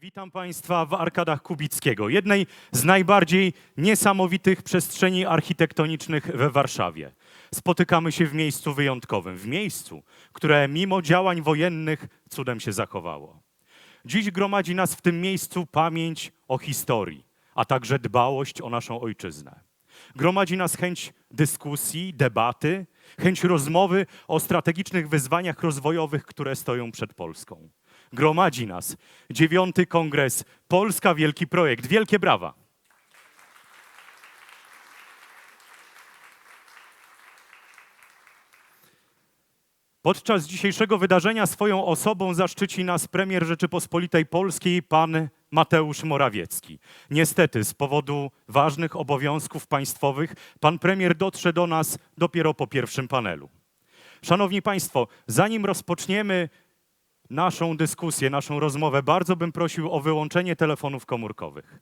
Witam Państwa w Arkadach Kubickiego, jednej z najbardziej niesamowitych przestrzeni architektonicznych we Warszawie. Spotykamy się w miejscu wyjątkowym, w miejscu, które mimo działań wojennych cudem się zachowało. Dziś gromadzi nas w tym miejscu pamięć o historii, a także dbałość o naszą ojczyznę. Gromadzi nas chęć dyskusji, debaty, chęć rozmowy o strategicznych wyzwaniach rozwojowych, które stoją przed Polską. Gromadzi nas dziewiąty kongres Polska Wielki Projekt. Wielkie brawa! Podczas dzisiejszego wydarzenia swoją osobą zaszczyci nas premier Rzeczypospolitej Polskiej, pan Mateusz Morawiecki. Niestety, z powodu ważnych obowiązków państwowych, pan premier dotrze do nas dopiero po pierwszym panelu. Szanowni Państwo, zanim rozpoczniemy naszą dyskusję, naszą rozmowę, bardzo bym prosił o wyłączenie telefonów komórkowych.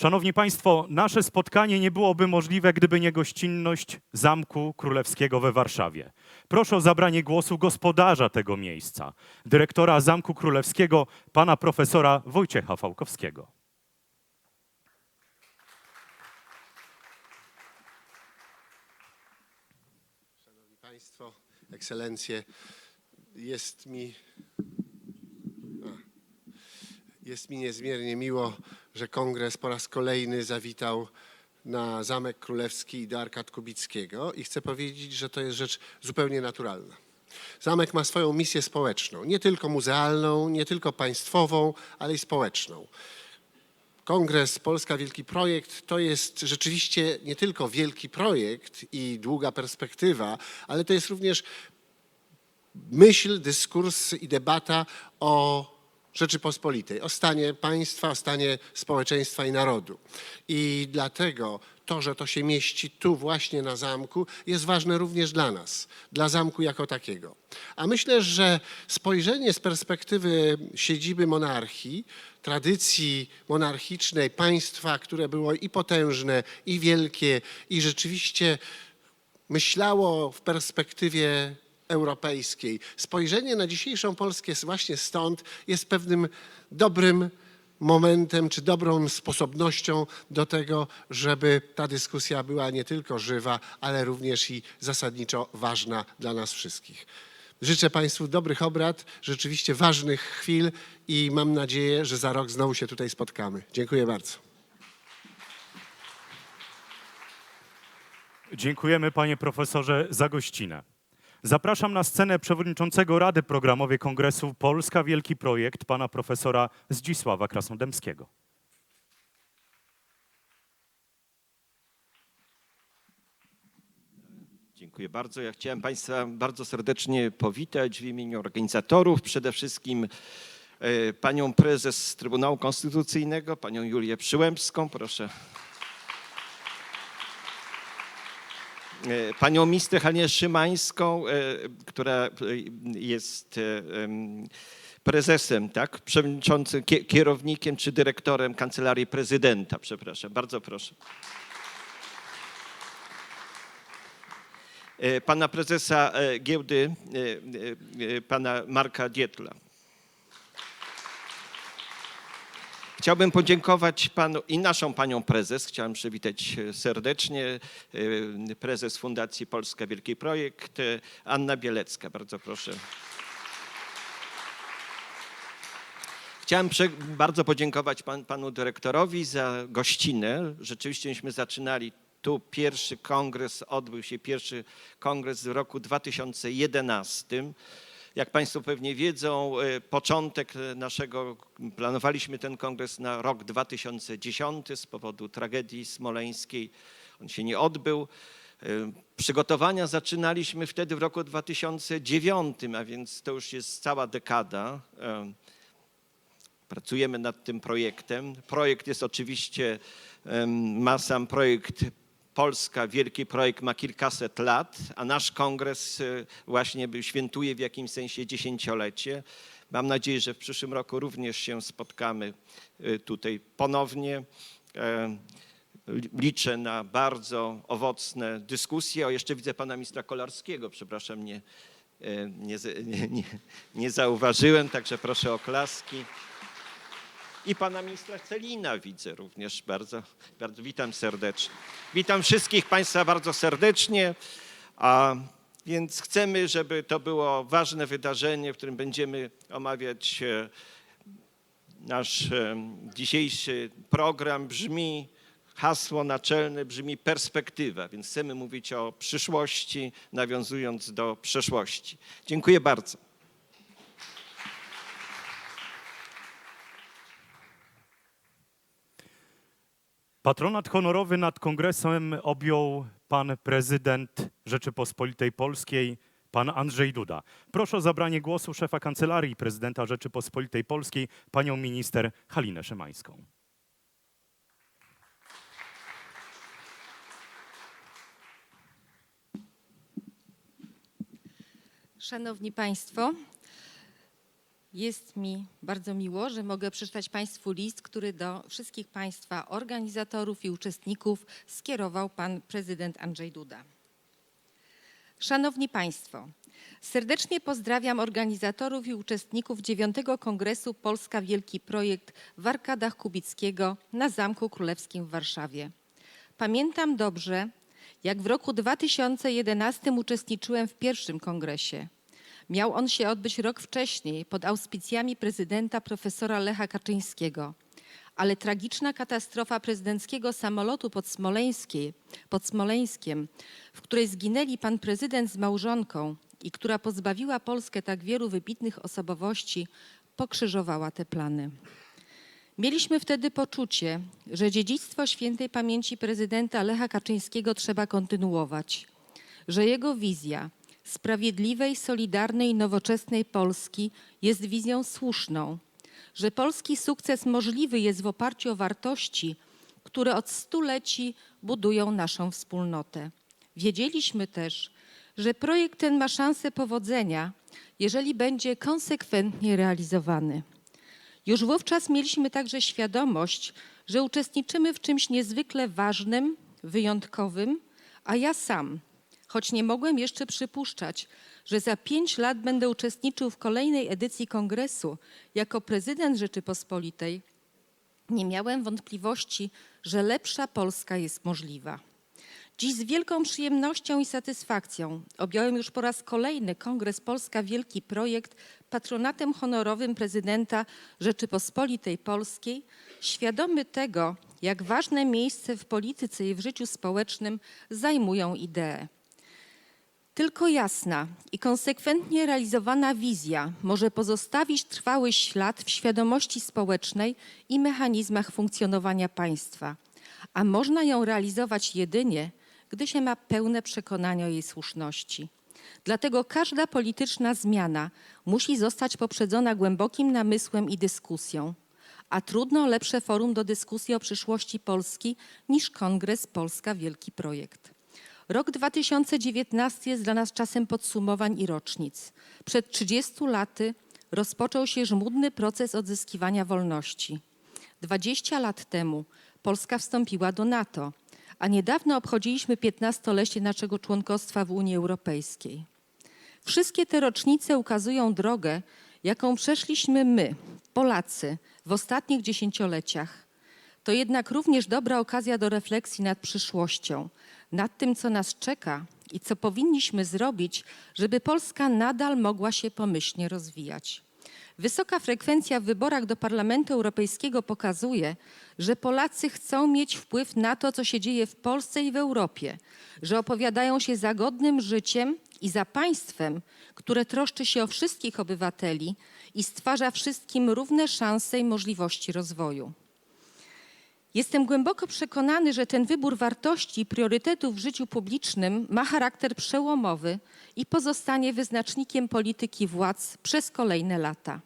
Szanowni Państwo, nasze spotkanie nie byłoby możliwe, gdyby nie gościnność Zamku Królewskiego we Warszawie. Proszę o zabranie głosu gospodarza tego miejsca, dyrektora Zamku Królewskiego, pana profesora Wojciecha Fałkowskiego. Szanowni Państwo, Ekscelencje, jest mi, jest mi niezmiernie miło, że Kongres po raz kolejny zawitał na Zamek Królewski i do Arkad Kubickiego i chcę powiedzieć, że to jest rzecz zupełnie naturalna. Zamek ma swoją misję społeczną, nie tylko muzealną, nie tylko państwową, ale i społeczną. Kongres Polska Wielki Projekt to jest rzeczywiście nie tylko wielki projekt i długa perspektywa, ale to jest również myśl, dyskurs i debata o Rzeczypospolitej, o stanie państwa, o stanie społeczeństwa i narodu. I dlatego to, że to się mieści tu właśnie na zamku, jest ważne również dla nas, dla zamku jako takiego. A myślę, że spojrzenie z perspektywy siedziby monarchii, tradycji monarchicznej, państwa, które było i potężne, i wielkie, i rzeczywiście myślało w perspektywie europejskiej. Spojrzenie na dzisiejszą Polskę właśnie stąd jest pewnym dobrym momentem czy dobrą sposobnością do tego, żeby ta dyskusja była nie tylko żywa, ale również i zasadniczo ważna dla nas wszystkich. Życzę Państwu dobrych obrad, rzeczywiście ważnych chwil i mam nadzieję, że za rok znowu się tutaj spotkamy. Dziękuję bardzo. Dziękujemy panie profesorze za gościnę. Zapraszam na scenę przewodniczącego Rady Programowej Kongresu Polska Wielki Projekt, pana profesora Zdzisława Krasnodębskiego. Dziękuję bardzo. Ja chciałem Państwa bardzo serdecznie powitać w imieniu organizatorów, przede wszystkim e, panią prezes Trybunału Konstytucyjnego, panią Julię Przyłębską, proszę. E, Panią minister Hanię Szymańską, e, która jest em, prezesem, tak, przewodniczącym, kie- kierownikiem czy dyrektorem Kancelarii Prezydenta, przepraszam. Bardzo proszę. Pana prezesa e, giełdy, e, e, e, pana Marka Dietla. Chciałbym podziękować panu i naszą panią prezes, chciałem przywitać e, serdecznie, e, prezes Fundacji Polska Wielki Projekt, e, Anna Bielecka. Bardzo proszę. Chciałem bardzo podziękować pan, panu dyrektorowi za gościnę. Rzeczywiście myśmy zaczynali tu pierwszy kongres, odbył się pierwszy kongres w roku 2011. Jak Państwo pewnie wiedzą, e, początek naszego, planowaliśmy ten kongres na rok 2010 z powodu tragedii smoleńskiej. On się nie odbył. E, Przygotowania zaczynaliśmy wtedy w roku 2009, a więc to już jest cała dekada. E, Pracujemy nad tym projektem. Projekt jest oczywiście, ma sam projekt Polska, wielki projekt ma kilkaset lat, a nasz kongres e, właśnie świętuje w jakimś sensie dziesięciolecie. Mam nadzieję, że w przyszłym roku również się spotkamy e, tutaj ponownie. E, li- Liczę na bardzo owocne dyskusje. O, jeszcze widzę pana ministra Kolarskiego, przepraszam, nie, z- nie, nie, nie zauważyłem, także proszę o klaski. I pana ministra Celina widzę również bardzo, bardzo witam serdecznie. Witam wszystkich państwa bardzo serdecznie. A więc chcemy, żeby to było ważne wydarzenie, w którym będziemy omawiać e, nasz e, dzisiejszy program. Brzmi hasło naczelne, brzmi perspektywa, więc chcemy mówić o przyszłości, nawiązując do przeszłości. Dziękuję bardzo. Patronat honorowy nad kongresem objął pan prezydent Rzeczypospolitej Polskiej, pan Andrzej Duda. Proszę o zabranie głosu szefa Kancelarii Prezydenta Rzeczypospolitej Polskiej, panią minister Halinę Szymańską. Szanowni Państwo, jest mi bardzo miło, że mogę przeczytać Państwu list, który do wszystkich Państwa organizatorów i uczestników skierował Pan Prezydent Andrzej Duda. Szanowni Państwo, serdecznie pozdrawiam organizatorów i uczestników IX Kongresu Polska Wielki Projekt w Arkadach Kubickiego na Zamku Królewskim w Warszawie. Pamiętam dobrze, jak w roku 2011 uczestniczyłem w pierwszym kongresie. Miał on się odbyć rok wcześniej pod auspicjami prezydenta profesora Lecha Kaczyńskiego. Ale tragiczna katastrofa prezydenckiego samolotu pod, pod Smoleńskiem, w której zginęli pan prezydent z małżonką i która pozbawiła Polskę tak wielu wybitnych osobowości, pokrzyżowała te plany. Mieliśmy wtedy poczucie, że dziedzictwo świętej pamięci prezydenta Lecha Kaczyńskiego trzeba kontynuować, że jego wizja sprawiedliwej, solidarnej, nowoczesnej Polski jest wizją słuszną, że polski sukces możliwy jest w oparciu o wartości, które od stuleci budują naszą wspólnotę. Wiedzieliśmy też, że projekt ten ma szansę powodzenia, jeżeli będzie konsekwentnie realizowany. Już wówczas mieliśmy także świadomość, że uczestniczymy w czymś niezwykle ważnym, wyjątkowym, a ja sam, choć nie mogłem jeszcze przypuszczać, że za pięć lat będę uczestniczył w kolejnej edycji kongresu jako prezydent Rzeczypospolitej, nie miałem wątpliwości, że lepsza Polska jest możliwa. Dziś z wielką przyjemnością i satysfakcją objąłem już po raz kolejny Kongres Polska Wielki Projekt patronatem honorowym prezydenta Rzeczypospolitej Polskiej, świadomy tego, jak ważne miejsce w polityce i w życiu społecznym zajmują idee. Tylko jasna i konsekwentnie realizowana wizja może pozostawić trwały ślad w świadomości społecznej i mechanizmach funkcjonowania państwa, a można ją realizować jedynie, gdy się ma pełne przekonanie o jej słuszności. Dlatego każda polityczna zmiana musi zostać poprzedzona głębokim namysłem i dyskusją. A trudno lepsze forum do dyskusji o przyszłości Polski niż Kongres Polska Wielki Projekt. Rok 2019 jest dla nas czasem podsumowań i rocznic. Przed 30 laty rozpoczął się żmudny proces odzyskiwania wolności. 20 lat temu Polska wstąpiła do NATO, a niedawno obchodziliśmy 15-lecie naszego członkostwa w Unii Europejskiej. Wszystkie te rocznice ukazują drogę, jaką przeszliśmy my, Polacy, w ostatnich dziesięcioleciach. To jednak również dobra okazja do refleksji nad przyszłością, nad tym, co nas czeka i co powinniśmy zrobić, żeby Polska nadal mogła się pomyślnie rozwijać. Wysoka frekwencja w wyborach do Parlamentu Europejskiego pokazuje, że Polacy chcą mieć wpływ na to, co się dzieje w Polsce i w Europie, że opowiadają się za godnym życiem i za państwem, które troszczy się o wszystkich obywateli i stwarza wszystkim równe szanse i możliwości rozwoju. Jestem głęboko przekonany, że ten wybór wartości i priorytetów w życiu publicznym ma charakter przełomowy i pozostanie wyznacznikiem polityki władz przez kolejne lata.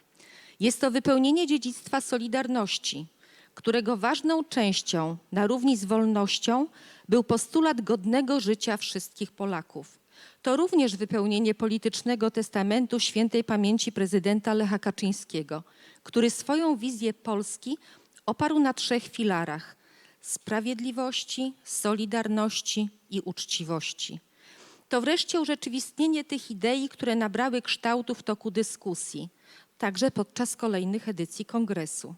Jest to wypełnienie dziedzictwa Solidarności, którego ważną częścią, na równi z wolnością, był postulat godnego życia wszystkich Polaków. To również wypełnienie politycznego testamentu świętej pamięci prezydenta Lecha Kaczyńskiego, który swoją wizję Polski oparł na trzech filarach: sprawiedliwości, solidarności i uczciwości. To wreszcie urzeczywistnienie tych idei, które nabrały kształtu w toku dyskusji, także podczas kolejnych edycji kongresu.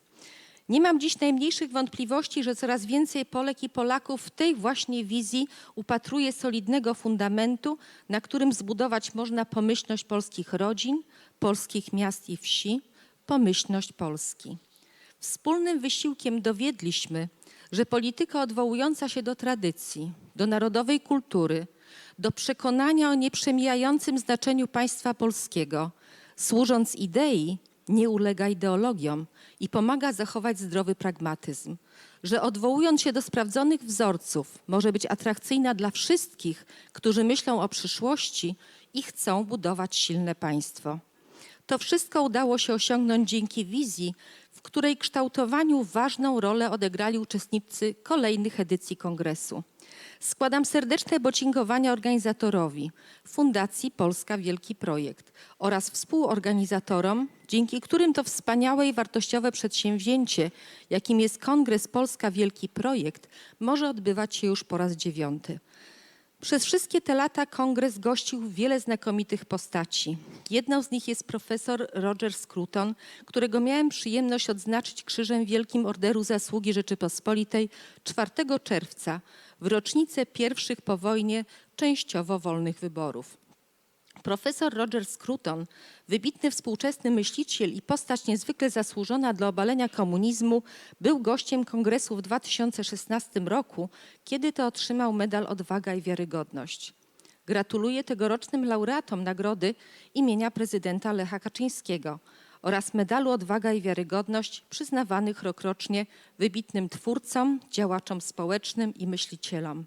Nie mam dziś najmniejszych wątpliwości, że coraz więcej Polek i Polaków w tej właśnie wizji upatruje solidnego fundamentu, na którym zbudować można pomyślność polskich rodzin, polskich miast i wsi, pomyślność Polski. Wspólnym wysiłkiem dowiedliśmy, że polityka odwołująca się do tradycji, do narodowej kultury, do przekonania o nieprzemijającym znaczeniu państwa polskiego, służąc idei, nie ulega ideologiom i pomaga zachować zdrowy pragmatyzm, że odwołując się do sprawdzonych wzorców, może być atrakcyjna dla wszystkich, którzy myślą o przyszłości i chcą budować silne państwo. To wszystko udało się osiągnąć dzięki wizji, której kształtowaniu ważną rolę odegrali uczestnicy kolejnych edycji kongresu. Składam serdeczne podziękowania organizatorowi Fundacji Polska Wielki Projekt oraz współorganizatorom, dzięki którym to wspaniałe i wartościowe przedsięwzięcie, jakim jest Kongres Polska Wielki Projekt, może odbywać się już po raz dziewiąty. Przez wszystkie te lata kongres gościł wiele znakomitych postaci. Jedną z nich jest profesor Roger Scruton, którego miałem przyjemność odznaczyć Krzyżem Wielkim Orderu Zasługi Rzeczypospolitej 4 czerwca w rocznicę pierwszych po wojnie częściowo wolnych wyborów. Profesor Roger Scruton, wybitny współczesny myśliciel i postać niezwykle zasłużona dla obalenia komunizmu, był gościem kongresu w 2016 roku, kiedy to otrzymał medal Odwaga i Wiarygodność. Gratuluję tegorocznym laureatom nagrody imienia prezydenta Lecha Kaczyńskiego oraz medalu Odwaga i Wiarygodność przyznawanych rokrocznie wybitnym twórcom, działaczom społecznym i myślicielom.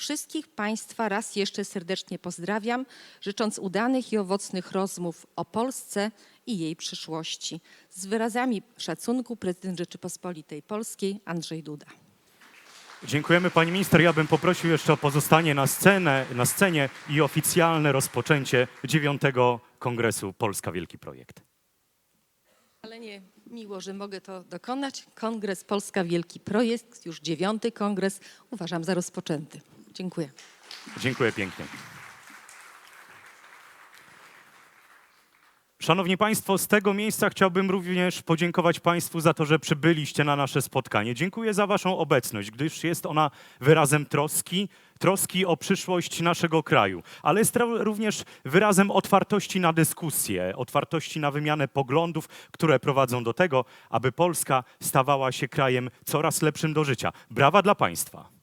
Wszystkich Państwa raz jeszcze serdecznie pozdrawiam, życząc udanych i owocnych rozmów o Polsce i jej przyszłości. Z wyrazami szacunku prezydent Rzeczypospolitej Polskiej Andrzej Duda. Dziękujemy pani minister. Ja bym poprosił jeszcze o pozostanie na, scenę, na scenie i oficjalne rozpoczęcie dziewiątego Kongresu Polska Wielki Projekt. Ale nie miło, że mogę to dokonać. Kongres Polska Wielki Projekt, już dziewiąty kongres, uważam za rozpoczęty. Dziękuję. Dziękuję pięknie. Szanowni Państwo, z tego miejsca chciałbym również podziękować Państwu za to, że przybyliście na nasze spotkanie. Dziękuję za Waszą obecność, gdyż jest ona wyrazem troski, troski o przyszłość naszego kraju, ale jest również wyrazem otwartości na dyskusję, otwartości na wymianę poglądów, które prowadzą do tego, aby Polska stawała się krajem coraz lepszym do życia. Brawa dla Państwa.